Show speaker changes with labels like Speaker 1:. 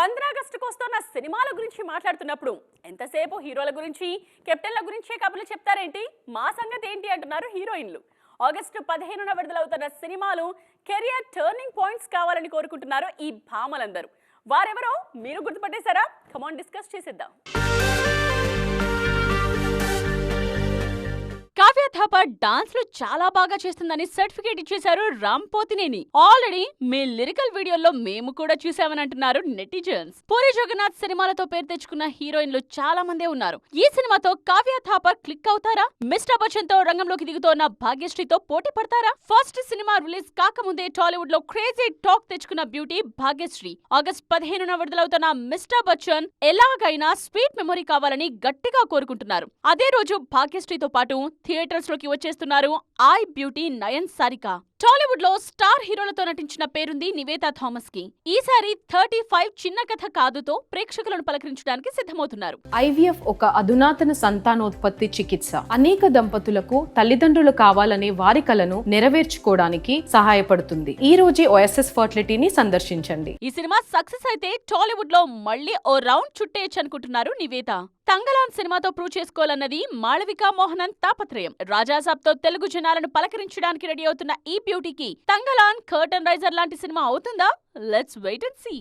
Speaker 1: పంద్రాగస్టుకు వస్తున్న సినిమాల గురించి మాట్లాడుతున్నప్పుడు ఎంతసేపు హీరోల గురించి కెప్టెన్ల గురించే కబుర్లు చెప్తారేంటి? మా సంగతి ఏంటి అంటున్నారు హీరోయిన్లు. ఆగస్టు పదిహేనున విడుదలవుతున్న సినిమాలు కెరియర్ టర్నింగ్ పాయింట్స్ కావాలని కోరుకుంటున్నారు ఈ భామలందరూ. వారెవరో మీరు గుర్తుపట్టేశారా? కమాన్ డిస్కస్ చేసేద్దాం. కావ్య థాపర్ డాన్స్లో చాలా బాగా చేస్తుందని సర్టిఫికేట్ ఇచ్చేశారు రామ్ పోతినేని. ఆల్రెడీ మీ లిరికల్ వీడియోలో మేము కూడా చూసామని అంటున్నారు నెటిజన్స్. పూరి జగన్నాథ్ సినిమాలతో పేరు తెచ్చుకున్న హీరోయిన్లు చాలా మందే ఉన్నారు. ఈ సినిమాతో కావ్య థాపర్ క్లిక్ అవుతారా? మిస్టర్ బచ్చన్తో రంగంలోకి దిగుతోన్న భాగ్యశ్రీతో పోటీ పడతారా? ఫస్ట్ సినిమా రిలీజ్ కాకముందే టాలీవుడ్లో క్రేజీ టాక్ తెచ్చుకున్న బ్యూటీ భాగ్యశ్రీ. ఆగస్ట్ పదిహేనున విడుదలవుతున్న మిస్టర్ బచ్చన్ ఎలాగైనా స్వీట్ మెమరీ కావాలని గట్టిగా కోరుకుంటున్నారు. అదే రోజు భాగ్యశ్రీతో పాటు థియేటర్స్లోకి వచ్చేస్తున్నారు ఐ బ్యూటీ నయన్ సారిక. టాలీవుడ్లో స్టార్ హీరోలతో నటించిన పేరుంది నివేతా థామస్కి ఈసారి థర్టీ ఫైవ్ చిన్న కథ కాదుతో ప్రేక్షకులను పలకరించడానికి సిద్ధమవుతున్నారు.
Speaker 2: ఐవీఎఫ్ ఒక అధునాతన సంతానోత్పత్తి చికిత్స. అనేక దంపతులకు తల్లిదండ్రులు కావాలనే వారి కలను నెరవేర్చుకోవడానికి సహాయపడుతుంది. ఈ రోజే ఓఎస్ఎస్ ఫర్టిలిటీని సందర్శించండి.
Speaker 1: ఈ సినిమా సక్సెస్ అయితే టాలీవుడ్లో మళ్ళీ ఓ రౌండ్ చుట్టేయచ్చు అనుకుంటున్నారు నివేత. తంగలాన్ సినిమాతో ప్రూవ్ చేసుకోవాలన్నది మాళవిక మోహనన్ తాపత్రయం. రాజాసాబ్తో తెలుగు జనాలను పలకరించడానికి రెడీ అవుతున్న ఈ బ్యూటీకి తంగలాన్ కర్టన్ రైజర్ లాంటి సినిమా అవుతుందా? Let's wait and see